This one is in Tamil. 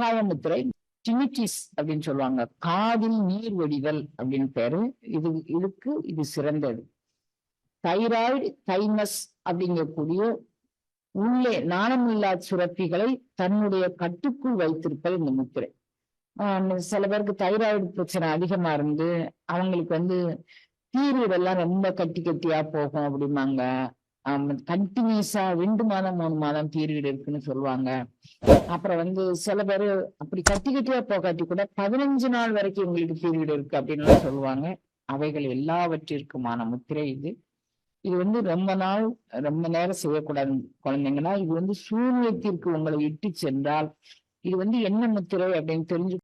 ஆகாய முத்திரை டினிட்டிஸ் அப்படின்னு சொல்லுவாங்க. காதில் நீர் வடிதல் அப்படின்னு பேரு. இது இதுக்கு இது சிறந்தது. தைராய்டு தைமஸ் அப்படிங்கக்கூடிய உள்ளே நாணமில்லா சுரப்பிகளை தன்னுடைய கட்டுக்குள் வைத்திருப்பது இந்த முத்திரை. சில பேருக்கு தைராய்டு பிரச்சனை அதிகமா இருந்து அவங்களுக்கு வந்து பீரியட் எல்லாம் ரொம்ப கட்டி கட்டியா போகும் அப்படிம்பாங்க. கண்டினியூஸா ரெண்டு மாதம் மூணு மாதம் பீரியட் இருக்குன்னு சொல்லுவாங்க. அப்புறம் வந்து சில பேர் அப்படி கட்டி கட்டியா போகாட்டி கூட பதினஞ்சு நாள் வரைக்கும் உங்களுக்கு பீரியட் இருக்கு அப்படின்னு சொல்லுவாங்க. அவைகள் எல்லாவற்றிற்குமான முத்திரை இது. இது வந்து ரொம்ப நாள் ரொம்ப நேரம் செய்யக்கூடாது குழந்தைங்கன்னா இது வந்து சூரியத்திற்கு உங்களை இட்டு சென்றால் இது வந்து என்ன முத்திரை அப்படின்னு தெரிஞ்சு